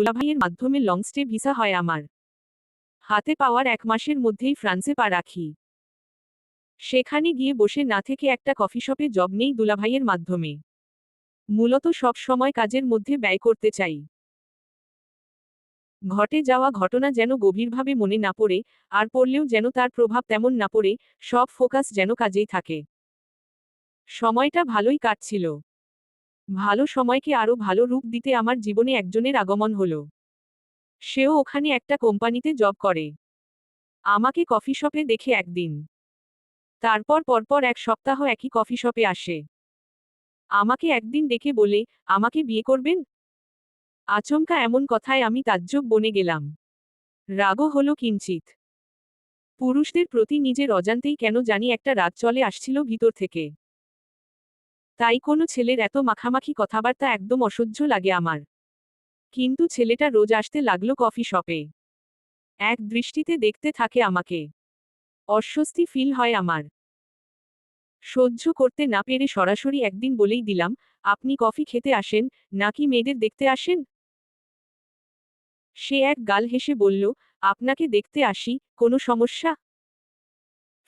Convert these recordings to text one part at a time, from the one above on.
দুলাভাইয়ের মাধ্যমে long stay visa হয় আমার। হাতে পাওয়ার এক মাসের মধ্যেই ফ্রান্সে পা রাখি। সেখানে গিয়ে বসে না থেকে একটা কফি শপে জব নেই দুলাভাইয়ের মাধ্যমে। মূলত সব সময় কাজের মধ্যে ব্যয় করতে চাই। ঘটে যাওয়া ঘটনা যেন গভীরভাবে মনে না পড়ে, আর পড়লেও যেন তার প্রভাব তেমন না পড়ে, সব ফোকাস যেন কাজেই থাকে। সময়টা ভালোই কাটছিল। ভালো সময়কে আরও ভালো রূপ দিতে আমার জীবনে একজনের আগমন হলো। সেও ওখানে একটা কোম্পানিতে জব করে। আমাকে কফি শপে দেখে একদিন। তারপর পরপর এক সপ্তাহ একই কফি শপে আসে। আমাকে একদিন ডেকে বলে, আমাকে বিয়ে করবেন? আচমকা এমন কথায় আমি তাজ্জব বনে গেলাম। রাগও হলো কিঞ্চিত পুরুষদের প্রতি নিজের অজান্তেই কেন জানি একটা রাগ চলে আসছিল ভিতর থেকে। তাই কোনো ছেলের এত মাখামাখি কথাবার্তা একদম অসহ্য লাগে আমার। কিন্তু ছেলেটা রোজ আসতে লাগল কফি শপে। এক দৃষ্টিতে দেখতে থাকে আমাকে। অস্বস্তি ফিল হয় আমার। সহ্য করতে না পেরে সরাসরি একদিন বলেই দিলাম, আপনি কফি খেতে আসেন, নাকি মেয়েদের দেখতে আসেন? সে এক গাল হেসে বলল, আপনাকে দেখতে আসি, কোনো সমস্যা?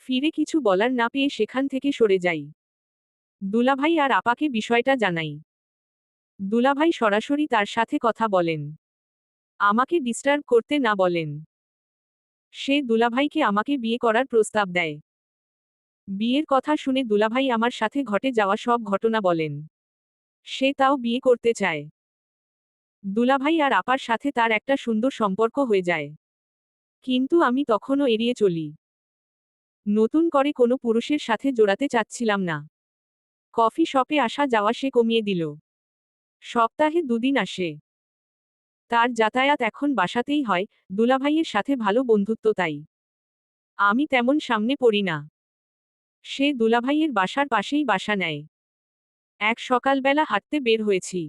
ফিরে কিছু বলার না পেয়ে সেখান থেকে সরে যাই। দুলাভাই আর আপাকে বিষয়টা জানাই। দুলাভাই সরাসরি তার সাথে কথা বলেন। আমাকে ডিস্টার্ব করতে না বলেন। সে দুলাভাইকে আমাকে বিয়ে করার প্রস্তাব দেয়। বিয়ের কথা শুনে দুলাভাই আমার সাথে ঘটে যাওয়া সব ঘটনা বলেন। সে তাও বিয়ে করতে চায়। দুলাভাই আর আপার সাথে তার একটা সুন্দর সম্পর্ক হয়ে যায়। কিন্তু আমি তখনও এড়িয়ে চলি। নতুন করে কোনো পুরুষের সাথে জোড়াতে চাচ্ছিলাম না। কফি শপে আসা যাওয়া সে কমিয়ে দিল। সপ্তাহে দুদিন আসে। তার যাতায়াত এখন বাসাতেই হয়, দুলাভাইয়ের সাথে ভালো বন্ধুত্ব তাই। আমি তেমন সামনে পড়ি না। সে দুলাভাইয়ের বাসার পাশেই বাসা নেয়। এক সকালবেলা হাঁটতে বের হয়েছি।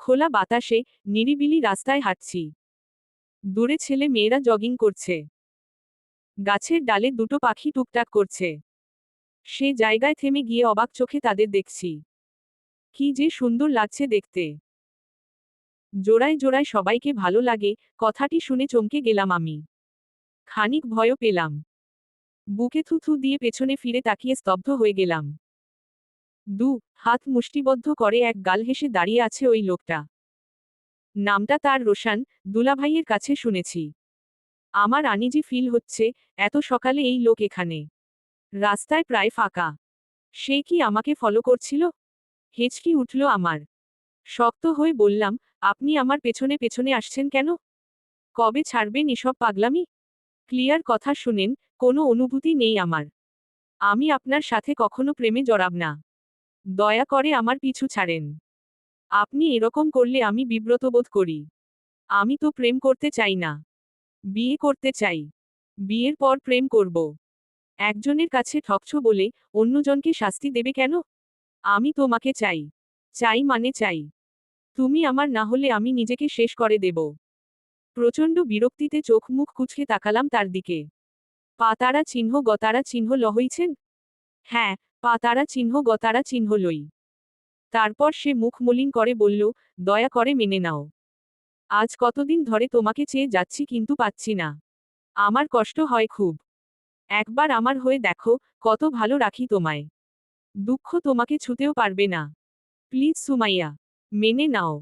খোলা বাতাসে নিরিবিলি রাস্তায় হাঁটছি। দূরে ছেলে মেয়েরা জগিং করছে। গাছের ডালে দুটো পাখি টুকটাক করছে। সে জায়গায় থেমে গিয়ে অবাক চোখে তাদের দেখছি। কি যে সুন্দর লাগছে দেখতে। জোড়ায় জোড়ায় সবাইকে ভালো লাগে, কথাটি শুনে চমকে গেলাম আমি। খানিক ভয়ও পেলাম। বুকে থুথু দিয়ে পেছনে ফিরে তাকিয়ে স্তব্ধ হয়ে গেলাম। দু, হাত মুষ্টিবদ্ধ করে এক গাল হেসে দাঁড়িয়ে আছে ওই লোকটা। নামটা তার রোশান, দুলাভাইয়ের কাছে শুনেছি। আমার আনিজি ফিল হচ্ছে, এত সকালে এই লোক এখানে। রাস্তায় প্রায় ফাঁকা। সে কি আমাকে ফলো করছিল? হেঁচকি উঠল আমার। শক্ত হয়ে বললাম, আপনি আমার পেছনে পেছনে আসছেন কেন? কবে ছাড়বেন এসব পাগলামি? ক্লিয়ার কথা শুনেন, কোনো অনুভূতি নেই আমার। আমি আপনার সাথে কখনো প্রেমে জড়াব না। দয়া করে আমার পিছু ছাড়েন। আপনি এরকম করলে আমি বিব্রত বোধ করি। আমি তো প্রেম করতে চাই না। বিয়ে করতে চাই। বিয়ের পর প্রেম করব। একজনের কাছে ঠকছ বলে অন্যজনকে শাস্তি দেবে কেন? আমি তোমাকে চাই। চাই মানে চাই। তুমি আমার না হলে আমি নিজেকে শেষ করে দেব। প্রচণ্ড বিরক্তিতে চোখ মুখ কুচকে তাকালাম তার দিকে। পাতারা চিহ্ন গতারা চিহ্ন লহইছেন? হ্যাঁ পাতারা চিহ্ন গতারা চিহ্ন লই। তারপর সে মুখ মলিন করে বলল, দয়া করে মেনে নাও। আজ কতদিন ধরে তোমাকে চেয়ে যাচ্ছি কিন্তু পাচ্ছি না। আমার কষ্ট হয় খুব। একবার আমার হয়ে দেখো, কত ভালো রাখি তোমায়। দুঃখ তোমাকে ছুতেও পারবে না। প্লিজ সুমাইয়া, মেনে নাও।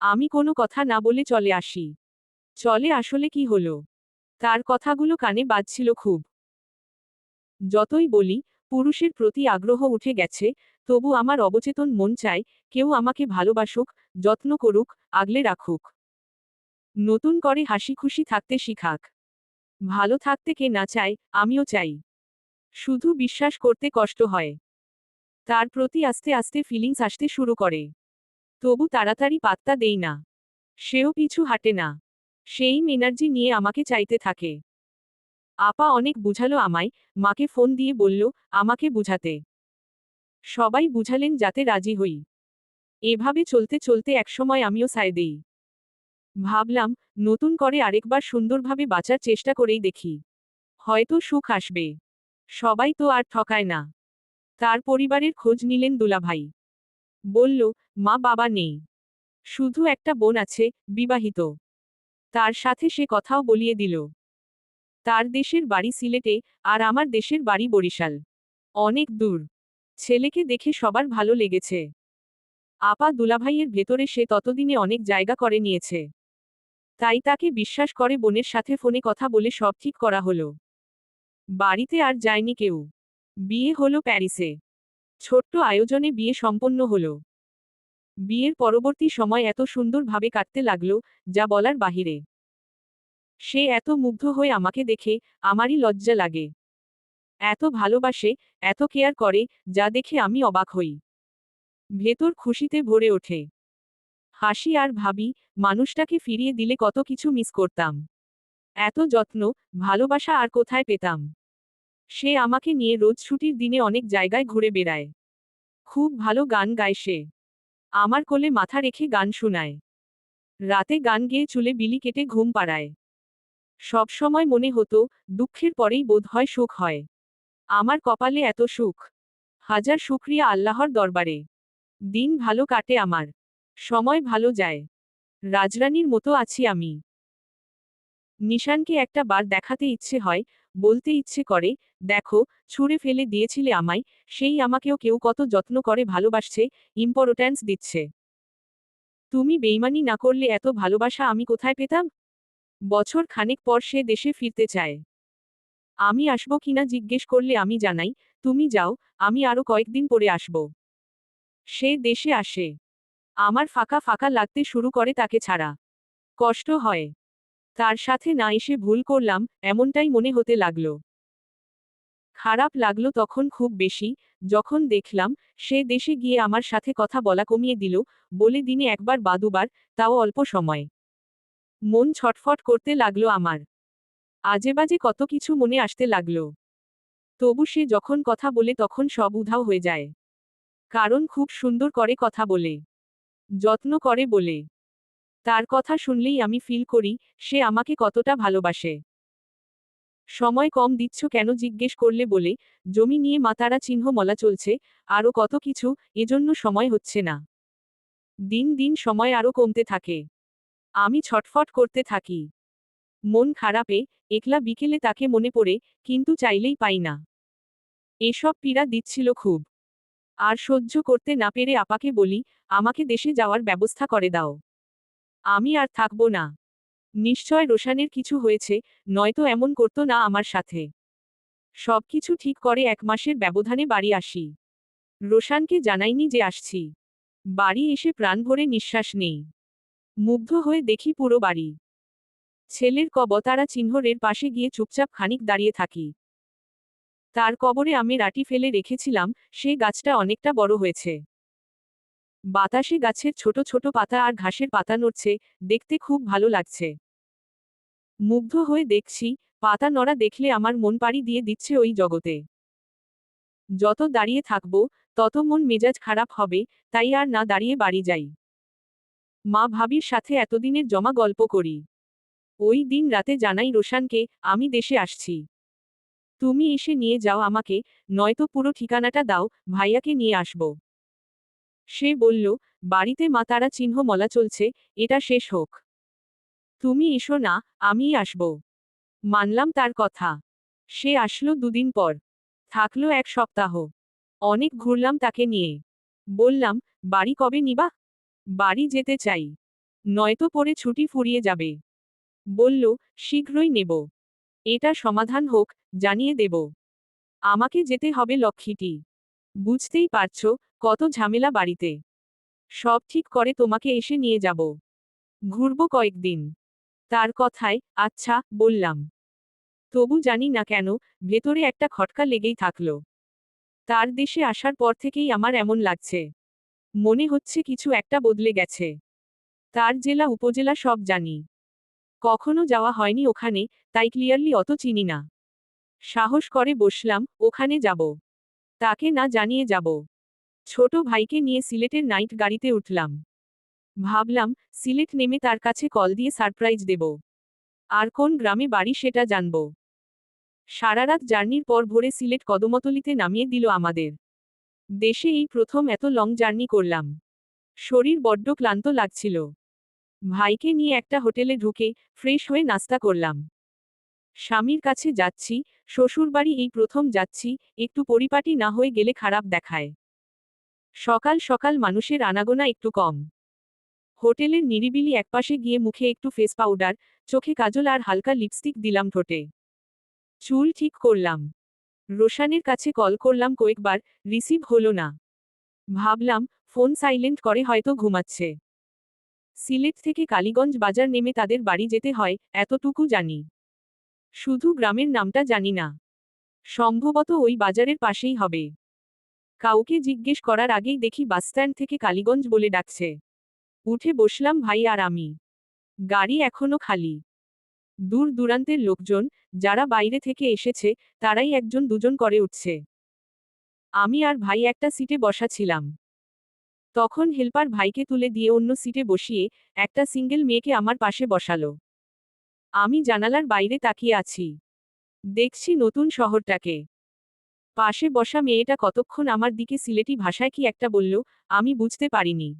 আমি কোনো কথা না বলে চলে আসি। চলে আসলে কি হলো? তার কথাগুলো কানে বাজছিল খুব। যতই বলি, পুরুষের প্রতি আগ্রহ উঠে গেছে, তবু আমার অবচেতন মন চায়, কেউ আমাকে ভালোবাসুক, যত্ন করুক, আগলে রাখুক। নতুন করে হাসি খুশি থাকতে শিখাক। ভালো থাকতে কে না চায়, আমিও চাই। শুধু বিশ্বাস করতে কষ্ট হয়। তার প্রতি আস্তে আস্তে ফিলিংস আসতে শুরু করে। তবু তাড়াতাড়ি পাত্তা দেই না। সেও পিছু হাঁটে না। সেই এনার্জি নিয়ে আমাকে চাইতে থাকে। আপা অনেক বুঝালো আমায়, মাকে ফোন দিয়ে বলল, আমাকে বুঝাতে। সবাই বুঝালেন যাতে রাজি হই। এভাবে চলতে চলতে একসময় আমিও সায় দেই। ভাবলাম, নতুন করে আরেকবার সুন্দরভাবে বাঁচার চেষ্টা করেই দেখি। হয়তো সুখ আসবে। সবাই তো আর ঠকায় না। তার পরিবারের খোঁজ নিলেন দুলাভাই। বলল, মা বাবা নেই। শুধু একটা বোন আছে, বিবাহিত। তার সাথে সে কথাও বলিয়ে দিল। তার দেশের বাড়ি সিলেটে আর আমার দেশের বাড়ি বরিশাল। অনেক দূর। ছেলেকে দেখে সবার ভালো লেগেছে। আপা দুলাভাইয়ের ভেতরে সে ততদিনে অনেক জায়গা করে নিয়েছে। তাই তাকে বিশ্বাস করে বোনের সাথে ফোনে কথা বলে সব ঠিক করা হলো। বাড়িতে আর যায়নি কেউ। বিয়ে হলো প্যারিসে। ছোট্ট আয়োজনে বিয়ে সম্পন্ন হলো। বিয়ের পরবর্তী সময় এত সুন্দরভাবে কাটতে লাগল, যা বলার বাহিরে। সে এত মুগ্ধ হয়ে আমাকে দেখে, আমারই লজ্জা লাগে। এত ভালোবাসে, এত কেয়ার করে, যা দেখে আমি অবাক হই। ভেতর খুশিতে ভরে ওঠে। হাসি আর ভাবি, মানুষটাকে ফিরিয়ে দিলে কত কিছু মিস করতাম। এত যত্ন, ভালোবাসা আর কোথায় পেতাম। সে আমাকে নিয়ে রোজ ছুটির দিনে অনেক জায়গায় ঘুরে বেড়ায়। খুব ভালো গান গায় সে। আমার কোলে মাথা রেখে গান শোনায়। রাতে গান গেয়ে চুলে বিলি কেটে ঘুম পাড়ায়। সব সময় মনে হতো, দুঃখের পরেই বোধ হয় সুখ হয়। আমার কপালে এত সুখ। হাজার শুক্রিয়া আল্লাহর দরবারে। দিন ভালো কাটে আমার। সময় ভালো যায়। রাজরানীর মতো আছি আমি। নিশানকে একটা বার দেখাতে ইচ্ছে হয়, বলতে ইচ্ছে করে, দেখো, ছুঁড়ে ফেলে দিয়েছিলে আমায়, সেই আমাকেও কেউ কত যত্ন করে ভালোবাসছে ইম্পর্ট্যান্স দিচ্ছে। তুমি বেইমানি না করলে এত ভালোবাসা আমি কোথায় পেতাম? বছর খানেক পর সে দেশে ফিরতে চায়। আমি আসব কিনা জিজ্ঞেস করলে আমি জানাই, তুমি যাও, আমি আরও কয়েকদিন পরে আসব। সে দেশে আসে। আমার ফাঁকা ফাঁকা লাগতে শুরু করে তাকে ছাড়া। কষ্ট হয়। তার সাথে না এসে ভুল করলাম, এমনটাই মনে হতে লাগল। খারাপ লাগল তখন খুব বেশি, যখন দেখলাম, সে দেশে গিয়ে আমার সাথে কথা বলা কমিয়ে দিল, বলে দিনে একবার বা দুবার, তাও অল্প সময়। মন ছটফট করতে লাগল আমার। আজেবাজে কত কিছু মনে আসতে লাগল। তবু সে যখন কথা বলে তখন সব উধাও হয়ে যায়। কারণ খুব সুন্দর করে কথা বলে। যত্ন করে বলে। তার কথা শুনলেই আমি ফিল করি, সে আমাকে কতটা ভালোবাসে। সময় কম দিচ্ছ কেন জিজ্ঞেস করলে বলে, জমি নিয়ে মাতারা চিহ্ন মলা চলছে আরও কত কিছু, এজন্য সময় হচ্ছে না। দিন দিন সময় আরও কমতে থাকে। আমি ছটফট করতে থাকি। মন খারাপে, একলা বিকেলে তাকে মনে পড়ে, কিন্তু চাইলেই পাই না। এসব পীড়া দিচ্ছিল খুব। আর সহ্য করতে না পেরে আপাকে বলি, আমাকে দেশে যাওয়ার ব্যবস্থা করে দাও। আমি আর থাকব না। নিশ্চয় রোশানের কিছু হয়েছে, নয়তো এমন করত না আমার সাথে। সবকিছু ঠিক করে এক মাসের ব্যবধানে বাড়ি আসি। রোশানকে জানাইনি যে আসছি। বাড়ি এসে প্রাণ ভরে নিঃশ্বাস নেই। মুগ্ধ হয়ে দেখি পুরো বাড়ি। ছেলের কবতারা চিহ্নরের পাশে গিয়ে চুপচাপ খানিক দাঁড়িয়ে থাকি। তার কবরে আমি রাটি ফেলে রেখেছিলাম, সে গাছটা অনেকটা বড় হয়েছে। বাতাসে গাছের ছোট ছোট পাতা আর ঘাসের পাতা নড়ছে, দেখতে খুব ভালো লাগছে। মুগ্ধ হয়ে দেখছি, পাতা নড়া দেখলে আমার মন পাড়ি দিয়ে দিচ্ছে ওই জগতে। যত দাঁড়িয়ে থাকব, তত মন মেজাজ খারাপ হবে, তাই আর না দাঁড়িয়ে বাড়ি যাই। মা ভাবির সাথে এতদিনের জমা গল্প করি। ওই দিন রাতে জানাই রোশানকে, আমি দেশে আসছি। তুমি এসে নিয়ে যাও আমাকে, নয়তো পুরো ঠিকানাটা দাও, ভাইয়াকে নিয়ে আসব। সে বলল, বাড়িতে মা তারা চিহ্ন মলা চলছে, এটা শেষ হোক। তুমি এসো না আমিই আসব। মানলাম তার কথা। সে আসলো দুদিন পর। থাকল এক সপ্তাহ। অনেক ঘুরলাম তাকে নিয়ে। বললাম, বাড়ি কবে নিবা? বাড়ি যেতে চাই। নয়তো পরে ছুটি ফুরিয়ে যাবে। বলল, শীঘ্রই নেব। এটা সমাধান হোক জানিয়ে দেব। আমাকে যেতে হবে লক্ষ্মীটি। বুঝতেই পারছ কত ঝামেলা বাড়িতে। সব ঠিক করে তোমাকে এসে নিয়ে যাব। ঘুরব কয়েকদিন। তার কথায় আচ্ছা বললাম। তবু জানি না কেন, ভেতরে একটা খটকা লেগেই থাকল। তার দেশে আসার পর থেকেই আমার এমন লাগছে। মনে হচ্ছে কিছু একটা বদলে গেছে। তার জেলা, উপজেলা সব জানি। কখনো যাওয়া হয়নি ওখানে, তাই ক্লিয়ারলি অত চিনি না। সাহস করে বসলাম, ওখানে যাব। তাকে না জানিয়ে যাব। ছোট ভাইকে নিয়ে সিলেটের নাইট গাড়িতে উঠলাম। ভাবলাম, সিলেট নেমে তার কাছে কল দিয়ে সারপ্রাইজ দেব। আর কোন গ্রামে বাড়ি সেটা জানব। সারারাত জার্নির পর ভোরে সিলেট কদমতলিতে নামিয়ে দিল আমাদের। দেশে এই প্রথম এত লং জার্নি করলাম। শরীর বড্ড ক্লান্ত লাগছিল। ভাইকে নিয়ে একটা হোটেলে ঢুকে, ফ্রেশ হয়ে নাস্তা করলাম। স্বামীর কাছে যাচ্ছি, শ্বশুরবাড়ি এই প্রথম যাচ্ছি, একটু পরিপাটি না হয়ে গেলে খারাপ দেখায়। সকাল সকাল মানুষের আনাগোনা একটু কম। হোটেলের নিরিবিলি একপাশে গিয়ে মুখে একটু ফেস পাউডার চোখে কাজল আর হালকা লিপস্টিক দিলাম ঠোঁটে। চুল ঠিক করলাম। রোশানের কাছে কল করলাম কয়েকবার রিসিভ হলো না। ভাবলাম ফোন সাইলেন্ট করে হয়তো ঘুমাচ্ছে। সিলেট থেকে কালীগঞ্জ বাজার নেমে তাদের বাড়ি যেতে হয়, এতটুকু জানি। শুধু গ্রামের নামটা জানি না। সম্ভবত ওই বাজারের পাশেই হবে। কাউকে জিজ্ঞেস করার আগেই দেখি বাসস্ট্যান্ড থেকে কালীগঞ্জ বলে ডাকছে। উঠে বসলাম ভাই আর আমি। গাড়ি এখনও খালি। দূর দূরান্তের লোকজন, যারা বাইরে থেকে এসেছে, তারাই একজন দুজন করে উঠছে। আমি আর ভাই একটা সিটে বসা ছিলাম। তখন হেল্পার ভাইকে তুলে দিয়ে অন্য সিটে বসিয়ে একটা সিঙ্গেল মেয়েকে আমার পাশে বসালো। আমি জানালার বাইরে তাকিয়ে আছি। দেখছি নতুন শহরটাকে। পাশে বসা মেয়েটা কতক্ষণ আমার দিকে সিলেটি ভাষায় কি একটা বলল, আমি বুঝতে পারিনি।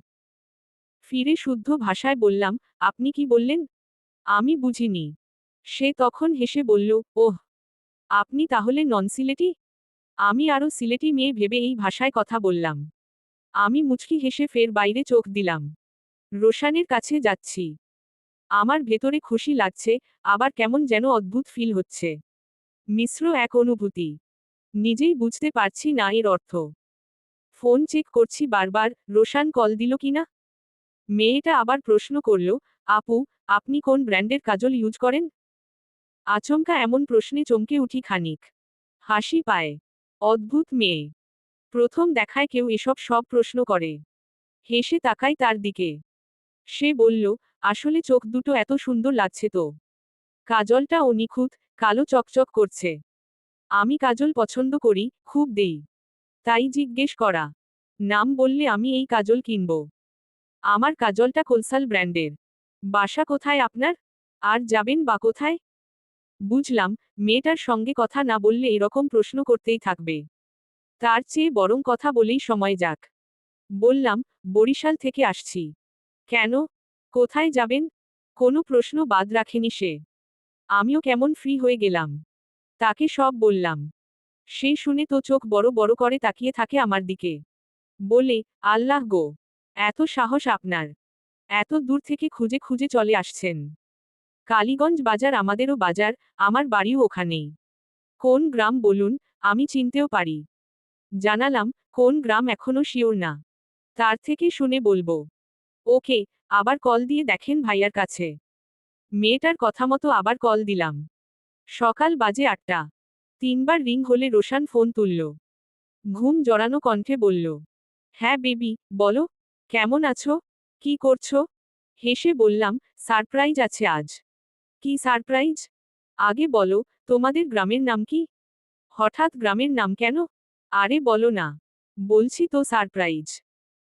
ফিরে শুদ্ধ ভাষায় বললাম, আপনি কি বললেন? আমি বুঝিনি। সে তখন হেসে বলল, ওহ, আপনি তাহলে নন সিলেটি? আমি আরও সিলেটি মেয়ে ভেবে এই ভাষায় কথা বললাম। আমি মুচকি হেসে ফের বাইরে চোখ দিলাম। রোশানের কাছে যাচ্ছি। আমার ভেতরে খুশি লাগছে, আবার কেমন যেন অদ্ভুত ফিল হচ্ছে। মিশ্র এক অনুভূতি। নিজেই বুঝতে পারছি না এর অর্থ। ফোন চেক করছি বারবার, রোশান কল দিল কিনা? মেয়েটা আবার প্রশ্ন করল, আপু, আপনি কোন ব্র্যান্ডের কাজল ইউজ করেন? আচমকা এমন প্রশ্নে চমকে উঠি খানিক। হাসি পায়। অদ্ভুত মেয়ে। প্রথম দেখায় কেউ এসব সব প্রশ্ন করে। হেসে তাকাই তার দিকে। সে বলল আসলে চোখ দুটো এত সুন্দর লাগছে তো। কাজলটা ও নিখুঁত, কালো চকচক করছে। আমি কাজল পছন্দ করি, খুব দেই। তাই জিজ্ঞেস করা। নাম বললে আমি এই কাজল কিনব। আমার কাজলটা কোলসাল ব্র্যান্ডের। বাসা কোথায় আপনার? আর যাবেন বা কোথায়? বুঝলাম, মেয়েটার সঙ্গে কথা না বললে এরকম প্রশ্ন করতেই থাকবে। তার চেয়ে বরং কথা বলেই সময় যাক। বললাম, বরিশাল থেকে আসছি। কেন? কোথায় যাবেন? কোনো প্রশ্ন বাদ রাখেনি সে। আমিও কেমন ফ্রি হয়ে গেলাম। তাকে সব বললাম। সে শুনে তো চোখ বড় বড় করে তাকিয়ে থাকে আমার দিকে। বলে, আল্লাহ গো, এত সাহস আপনার। এত দূর থেকে খুঁজে খুঁজে চলে আসছেন। কালীগঞ্জ বাজার আমাদেরও বাজার, আমার বাড়িও ওখানেই কোন গ্রাম বলুন, আমি চিনতেও পারি। জানালাম, কোন গ্রাম এখনও শিওর না। তার থেকে শুনে বলব। ওকে আবার কল দিয়ে দেখেন ভাইয়ার কাছে। মেয়েটার কথা মতো আবার কল দিলাম। সকাল বাজে আটটা। তিনবার রিং হলে রোশান ফোন তুলল। ঘুম জড়ানো কণ্ঠে বলল হ্যাঁ বেবি, বলো, কেমন আছো? কি করছ? হেসে বললাম, সারপ্রাইজ আছে আজ। কি সারপ্রাইজ? আগে বলো, তোমাদের গ্রামের নাম কি? হঠাৎ গ্রামের নাম কেন? আরে বলো না। বলছি তো সারপ্রাইজ।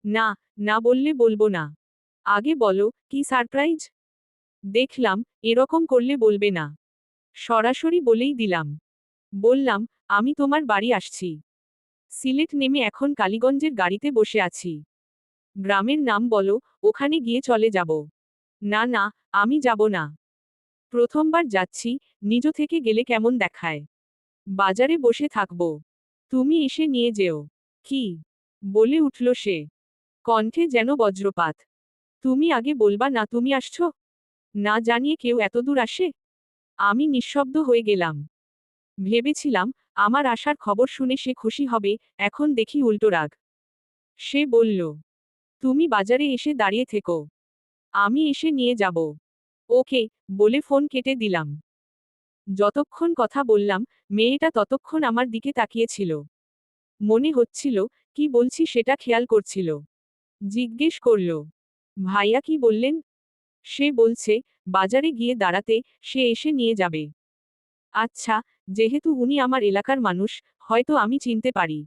না না বললে বলব না। আগে বলো, কি সারপ্রাইজ? দেখলাম, এরকম করলে বলবে না। সরাসরি বলেই দিলাম। বললাম, আমি তোমার বাড়ি আসছি। সিলেট নেমে এখন কালীগঞ্জের গাড়িতে বসে আছি। গ্রামের নাম বলো, ওখানে গিয়ে চলে যাব। না না, আমি যাব না। প্রথমবার যাচ্ছি, নিজ থেকে গেলে কেমন দেখায়। বাজারে বসে থাকব। তুমি এসে নিয়ে যেও। কি? বলে উঠল সে। কণ্ঠে যেন বজ্রপাত। তুমি আগে বলবা না তুমি আসছ? না জানিয়ে কেউ এতদূর আসে? আমি নিঃশব্দ হয়ে গেলাম। ভেবেছিলাম, আমার আসার খবর শুনে সে খুশি হবে, এখন দেখি উল্টো রাগ। সে বলল, তুমি বাজারে এসে দাঁড়িয়ে থেকো। আমি এসে নিয়ে যাব। ওকে, বলে ফোন কেটে দিলাম। যতক্ষণ কথা বললাম, মেয়েটা ততক্ষণ আমার দিকে তাকিয়েছিল। মনে হচ্ছিল, কি বলছি সেটা খেয়াল করছিল। জিজ্ঞেস করল ভাইয়া কি বললেন? সে বলছে, বাজারে গিয়ে দাঁড়াতে সে এসে নিয়ে যাবে। আচ্ছা যেহেতু উনি আমার এলাকার মানুষ, হয়তো আমি চিনতে পারি।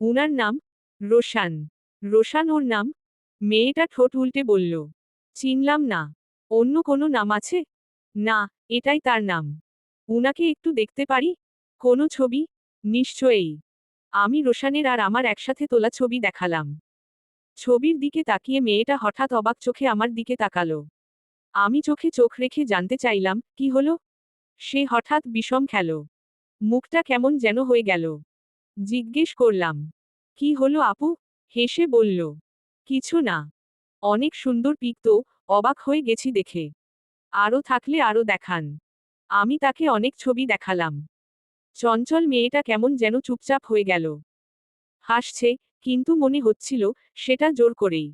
উনার নাম রোশান। রোশান ওর নাম? মেয়েটা ঠোঁট উল্টে বলল। চিনলাম না। অন্য কোনো নাম আছে? না, এটাই তার নাম। উনাকে একটু দেখতে পারি? কোনো ছবি? নিশ্চয়ই। আমি রোশানের আর আমার একসাথে তোলা ছবি দেখালাম। ছবির দিকে তাকিয়ে মেয়েটা হঠাৎ অবাক চোখে আমার দিকে তাকালো। আমি চোখে চোখ রেখে জানতে চাইলাম, কি হলো? সে হঠাৎ বিষম খেল। মুখটা কেমন যেন হয়ে গেল। জিজ্ঞেস করলাম, কি হলো আপু? হেসে বলল, কিছু না। অনেক সুন্দর পিক তো, অবাক হয়ে গেছি দেখে। আরও থাকলে আরও দেখান। আমি তাকে অনেক ছবি দেখালাম। চঞ্চল মেয়েটা কেমন যেন চুপচাপ হয়ে গেল। হাসছে কিন্তু মনে হচ্ছিল, সেটা জোর করেই।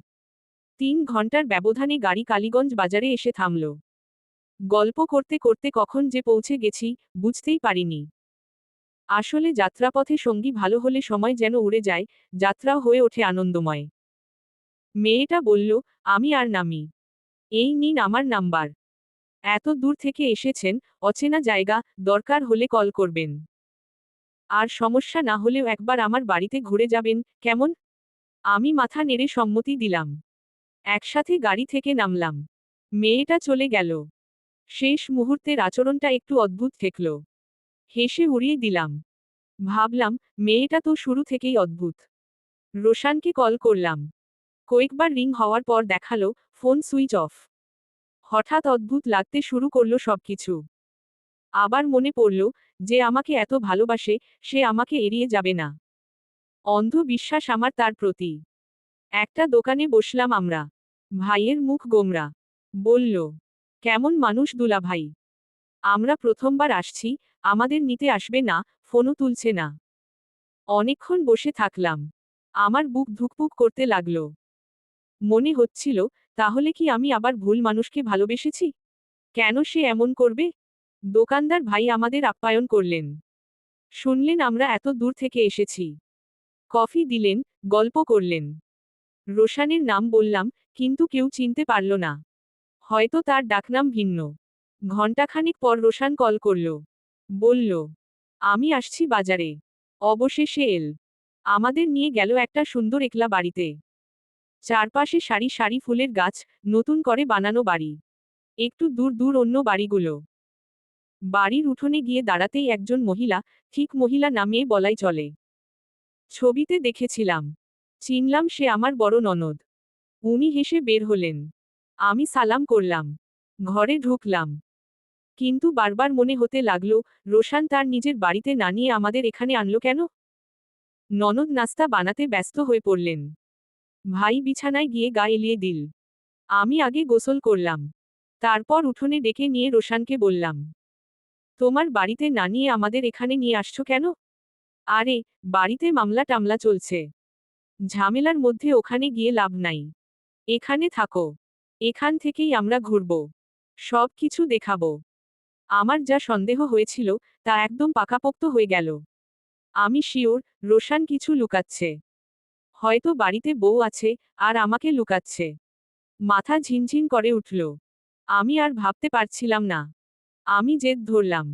তিন ঘণ্টার ব্যবধানে গাড়ি কালীগঞ্জ বাজারে এসে থামল। গল্প করতে করতে কখন যে পৌঁছে গেছি, বুঝতেই পারিনি। আসলে যাত্রাপথে সঙ্গী ভালো হলে সময় যেন উড়ে যায়, যাত্রাও হয়ে ওঠে আনন্দময়। মেয়েটা বলল, আমি আর নামি। এই নিন আমার নাম্বার। এত দূর থেকে এসেছেন, অচেনা জায়গা, দরকার হলে কল করবেন। আর সমস্যা না হলেও একবার আমার বাড়িতে ঘুরে যাবেন, কেমন? আমি মাথা নেড়ে সম্মতি দিলাম। একসাথে গাড়ি থেকে নামলাম। মেয়েটা চলে গেল। শেষ মুহূর্তের আচরণটা একটু অদ্ভুত ঠেকল হেসে উড়িয়ে দিলাম। ভাবলাম, মেয়েটা তো শুরু থেকেই অদ্ভুত। রোশানকে কল করলাম। কয়েকবার রিং হওয়ার পর দেখাল, ফোন সুইচ অফ। হঠাৎ অদ্ভুত লাগতে শুরু করল সবকিছু। আবার মনে পড়ল যে আমাকে এত ভালোবাসে, সে আমাকে এড়িয়ে যাবে না। অন্ধ বিশ্বাস আমার তার প্রতি। একটা দোকানে বসলাম আমরা। ভাইয়ের মুখ গোমরা। বলল, কেমন মানুষ দুলা ভাই। আমরা প্রথমবার আসছি, আমাদের নিতে আসবে না, ফোনও তুলছে না। অনেকক্ষণ বসে থাকলাম। আমার বুক ধুকপুক করতে লাগল। মনে হচ্ছিল, তাহলে কি আমি আবার ভুল মানুষকে ভালোবেসেছি? কেন সে এমন করবে? দোকানদার ভাই আমাদের আপ্যায়ন করলেন। শুনলেন, আমরা এত দূর থেকে এসেছি। কফি দিলেন, গল্প করলেন। রোশানের নাম বললাম, কিন্তু কেউ চিনতে পারল না। হয়তো তার ডাকনাম ভিন্ন। ঘণ্টাখানিক পর রোশান কল করল। বলল, আমি আসছি বাজারে। অবশেষে এল। আমাদের নিয়ে গেল একটা সুন্দর একলা বাড়িতে। চারপাশে সারি সারি ফুলের গাছ, নতুন করে বানানো বাড়ি। একটু দূর দূর অন্য বাড়িগুলো। বাড়ির উঠোনে গিয়ে দাঁড়াতেই একজন মহিলা, ঠিক মহিলা নামিয়ে বলাই চলে। ছবিতে দেখেছিলাম। চিনলাম সে আমার বড় ননদ। উনি হেসে বের হলেন। আমি সালাম করলাম। ঘরে ঢুকলাম। কিন্তু বারবার মনে হতে লাগল, রোশান তার নিজের বাড়িতে না নিয়ে আমাদের এখানে আনলো কেন? ননদ নাস্তা বানাতে ব্যস্ত হয়ে পড়লেন। ভাই বিছানায় গিয়ে গা এলিয়ে দিল। আমি আগে গোসল করলাম। তারপর উঠোনে ডেকে নিয়ে রোশানকে বললাম তোমার বাড়িতে না নিয়ে আমাদের এখানে নিয়ে আসছো কেন? আরে, বাড়িতে মামলা টামলা চলছে। ঝামেলার মধ্যে ওখানে গিয়ে লাভ নাই। এখানে থাকো। এখান থেকেই আমরা ঘুরব। সব কিছু দেখাব। আমার যা সন্দেহ হয়েছিল, তা একদম পাকাপোক্ত হয়ে গেল। আমি শিওর, রোশান কিছু লুকাচ্ছে। হয়তো বাড়িতে বউ আছে, আর আমাকে লুকাচ্ছে। মাথা ঝিনঝিন করে উঠল। আমি আর ভাবতে পারছিলাম না। আমি জেদ ধরলাম।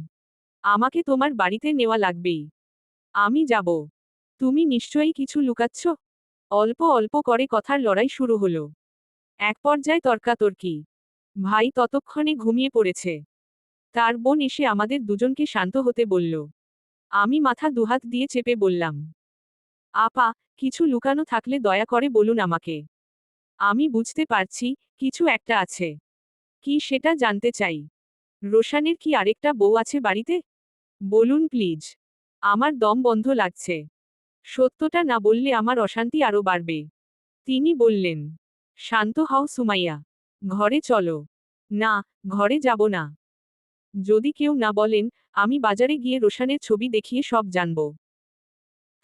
আমাকে তোমার বাড়িতে নেওয়া লাগবেই। আমি যাব। তুমি নিশ্চয়ই কিছু লুকাচ্ছ? অল্প অল্প করে কথার লড়াই শুরু হলো। এক পর্যায়ে তর্কাতর্কি। ভাই ততক্ষণে ঘুমিয়ে পড়েছে। তার বোন এসে আমাদের দুজনকে শান্ত হতে বলল। আমি মাথা দুহাত দিয়ে চেপে বললাম, আপা, কিছু লুকানো থাকলে দয়া করে বলুন আমাকে। আমি বুঝতে পারছি, কিছু একটা আছে। কি সেটা জানতে চাই? রোশানের কি আরেকটা বউ আছে বাড়িতে? বলুন প্লিজ। আমার দম বন্ধ লাগছে। সত্যটা না বললে আমার অশান্তি আরও বাড়বে। তিনি বললেন, শান্ত হও সুমাইয়া। ঘরে চলো। না, ঘরে যাব না। যদি কেউ না বলেন, আমি বাজারে গিয়ে রোশানের ছবি দেখিয়ে সব জানব।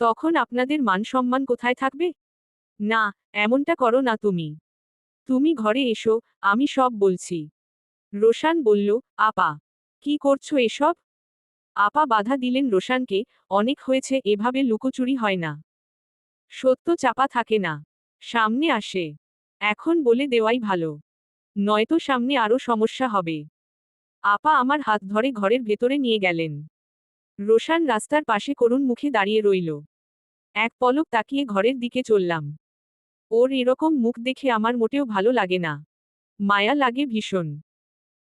তখন আপনাদের মান সম্মান কোথায় থাকবে? না, এমনটা করো না তুমি। তুমি ঘরে এসো, আমি সব বলছি। রোশান বলল, আপা, কি করছ এসব? আপা বাধা দিলেন রোশানকে, অনেক হয়েছে, এভাবে লুকোচুরি হয় না। সত্য চাপা থাকে না। সামনে আসে। এখন বলে দেওয়াই ভালো। নয়তো সামনে আরও সমস্যা হবে। আপা আমার হাত ধরে ঘরের ভেতরে নিয়ে গেলেন। রোশান রাস্তার পাশে করুণ মুখে দাঁড়িয়ে রইল। এক পলক তাকিয়ে ঘরের দিকে চললাম। ওর এরকম মুখ দেখে আমার মোটেও ভালো লাগে না। মায়া লাগে ভীষণ।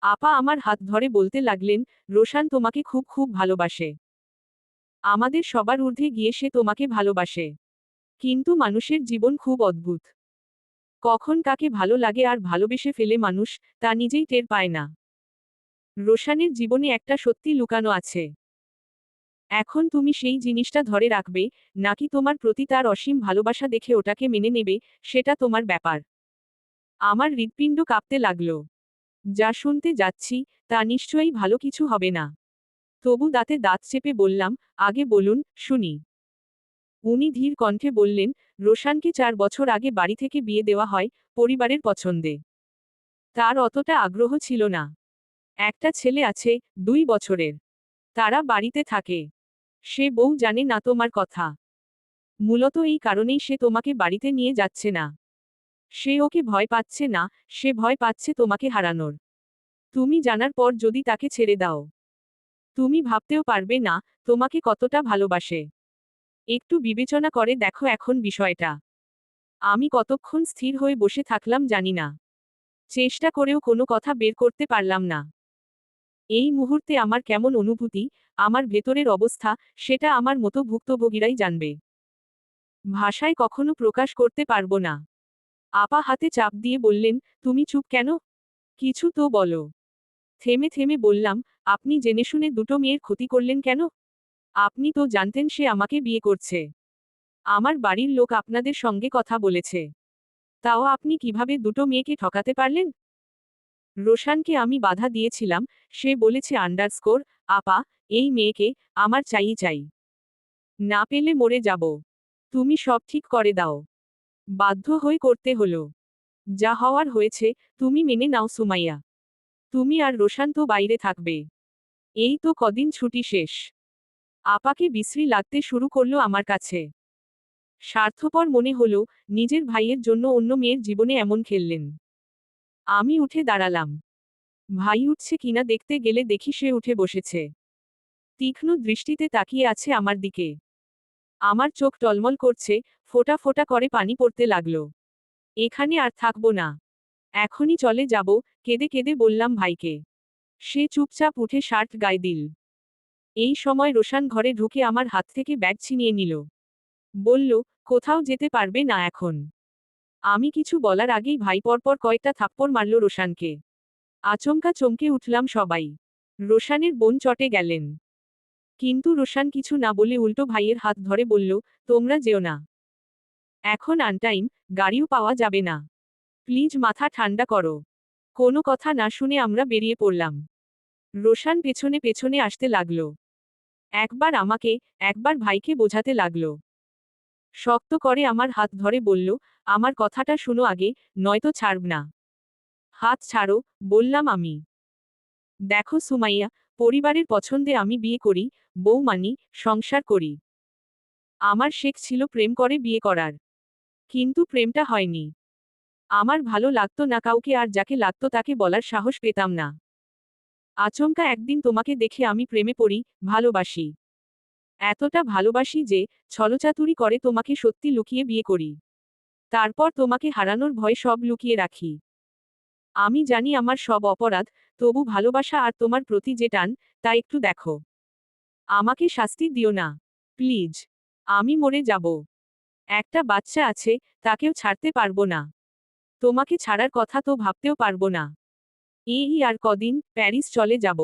আপা আমার হাত ধরে বলতে লাগলেন, রোশান তোমাকে খুব খুব ভালোবাসে। আমাদের সবার ঊর্ধ্বে গিয়ে সে তোমাকে ভালোবাসে। কিন্তু মানুষের জীবন খুব অদ্ভুত। কখন কাকে ভালো লাগে আর ভালোবেসে ফেলে মানুষ, তা নিজেই টের পায় না। রোশানের জীবনে একটা সত্যি লুকানো আছে। এখন তুমি সেই জিনিসটা ধরে রাখবে, নাকি তোমার প্রতি তার অসীম ভালোবাসা দেখে ওটাকে মেনে নেবে, সেটা তোমার ব্যাপার। আমার হৃৎপিণ্ড কাঁপতে লাগল। যা শুনতে যাচ্ছি, তা নিশ্চয়ই ভালো কিছু হবে না। তবু দাঁতে দাঁত চেপে বললাম, আগে বলুন, শুনি। উনি ধীর কণ্ঠে বললেন, রোশানকে চার বছর আগে বাড়ি থেকে বিয়ে দেওয়া হয়, পরিবারের পছন্দে। তার অতটা আগ্রহ ছিল না। একটা ছেলে আছে, দুই বছরের। তারা বাড়িতে থাকে। সে বউ জানে না তোমার কথা। মূলত এই কারণেই সে তোমাকে বাড়িতে নিয়ে যাচ্ছে না। সে ওকে ভয় পাচ্ছে না, সে ভয় পাচ্ছে তোমাকে হারানোর। তুমি জানার পর যদি তাকে ছেড়ে দাও। তুমি ভাবতেও পারবে না, তোমাকে কতটা ভালোবাসে। একটু বিবেচনা করে দেখো এখন বিষয়টা। আমি কতক্ষণ স্থির হয়ে বসে থাকলাম জানি না। চেষ্টা করেও কোনো কথা বের করতে পারলাম না। এই মুহূর্তে আমার কেমন অনুভূতি, আমার ভেতরের অবস্থা, সেটা আমার মতো ভুক্তভোগীরাই জানবে। ভাষায় কখনো প্রকাশ করতে পারব না। আপা হাতে চাপ দিয়ে বললেন, তুমি চুপ কেন? কিছু তো বলো। থেমে থেমে বললাম, আপনি জেনে শুনে দুটো মেয়ের ক্ষতি করলেন কেন? আপনি তো জানতেন সে আমাকে বিয়ে করছে। আমার বাড়ির লোক আপনাদের সঙ্গে কথা বলেছে। তাও আপনি কীভাবে দুটো মেয়েকে ঠকাতে পারলেন? রোশানকে আমি বাধা দিয়েছিলাম, সে বলেছে আন্ডারস্কোর, আপা, এই মেয়েকে আমার চাই চাই। না পেলে মরে যাব। তুমি সব ঠিক করে দাও। বাধ্য হয়ে করতে হলো। যা হওয়ার হয়েছে, তুমি মেনে নাও সুমাইয়া। তুমি আর রোশান তো বাইরে থাকবে। এই তো কদিন ছুটি শেষ। আপাকে বিশ্রী লাগতে শুরু করল আমার কাছে। স্বার্থপর মনে হলো, নিজের ভাইয়ের জন্য অন্য মেয়ের জীবনে এমন খেললেন। আমি উঠে দাঁড়ালাম। ভাই উঠছে কিনা দেখতে গেলে দেখি সে উঠে বসেছে। তীক্ষ্ণ দৃষ্টিতে তাকিয়ে আছে আমার দিকে। আমার চোখ টলমল করছে, ফোটা ফোটা করে পানি পড়তে লাগল। এখানে আর থাকব না। এখনই চলে যাব, কেঁদে কেঁদে বললাম ভাইকে। সে চুপচাপ উঠে শার্ট গায়ে দিল। এই সময় রোশান ঘরে ঢুকে আমার হাত থেকে ব্যাগ ছিনিয়ে নিল। বলল, কোথাও যেতে পারবে না এখন। আমি কিছু বলার আগেই ভাই পরপর কয়েকটা থাপ্পড় মারল রোশানকে। আচমকা চমকে উঠলাম সবাই। রোশানের বোন চটে গেলেন। কিন্তু রোশান কিছু না বলে উল্টো ভাইয়ের হাত ধরে বলল, তোমরা যেও না। এখন আনটাইম গাড়িও পাওয়া যাবে না। প্লিজ মাথা ঠান্ডা করো। কোনো কথা না শুনে আমরা বেরিয়ে পড়লাম। রোশান পেছনে পেছনে আসতে লাগল। একবার আমাকে, একবার ভাইকে বোঝাতে লাগল। শক্ত করে আমার হাত ধরে বলল, আমার কথাটা শুনো আগে, নয়তো ছাড়ব না। হাত ছাড়ো, বললাম আমি। দেখো সুমাইয়া পরিবারের পছন্দে আমি বিয়ে করি, বউ মানি, সংসার করি। আমার শেখ ছিল প্রেম করে বিয়ে করার। কিন্তু প্রেমটা হয়নি। আমার ভালো লাগতো না কাউকে আর যাকে লাগতো তাকে বলার সাহস পেতাম না। আচমকা একদিন তোমাকে দেখে আমি প্রেমে পড়ি, ভালোবাসি। এতটা ভালোবাসি যে, ছলচাতুরি করে তোমাকে সত্যি লুকিয়ে বিয়ে করি। তারপর তোমাকে হারানোর ভয় সব লুকিয়ে রাখি। আমি জানি আমার সব অপরাধ, তবু ভালোবাসা আর তোমার প্রতি যে টান, তা একটু দেখো। আমাকে শাস্তি দিও না। প্লিজ। আমি মরে যাব। একটা বাচ্চা আছে, তাকেও ছাড়তে পারব না। তোমাকে ছাড়ার কথা তো ভাবতেও পারব না। এই আর কদিন প্যারিস চলে যাব।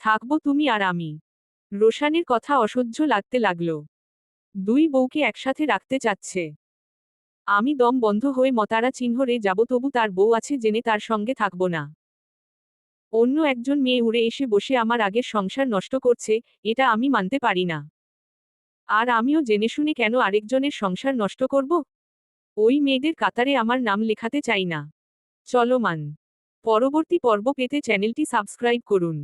থাকব তুমি আর আমি। রোশানের কথা অসহ্য লাগতে লাগল। দুই বউকে একসাথে রাখতে চাচ্ছে। আমি দম বন্ধ হয়ে মতারা চিহ্নরে যাব, তবু তার বউ আছে জেনে তার সঙ্গে থাকব না। অন্য একজন মেয়ে উড়ে এসে বসে আমার আগের সংসার নষ্ট করছে, এটা আমি মানতে পারি না। আর আমিও জেনে শুনে কেন আরেকজনের সংসার নষ্ট করব? ওই মেয়েদের কাতারে আমার নাম লেখাতে চাই না। চলমান। পরবর্তী পর্ব পেতে চ্যানেলটি সাবস্ক্রাইব করুন।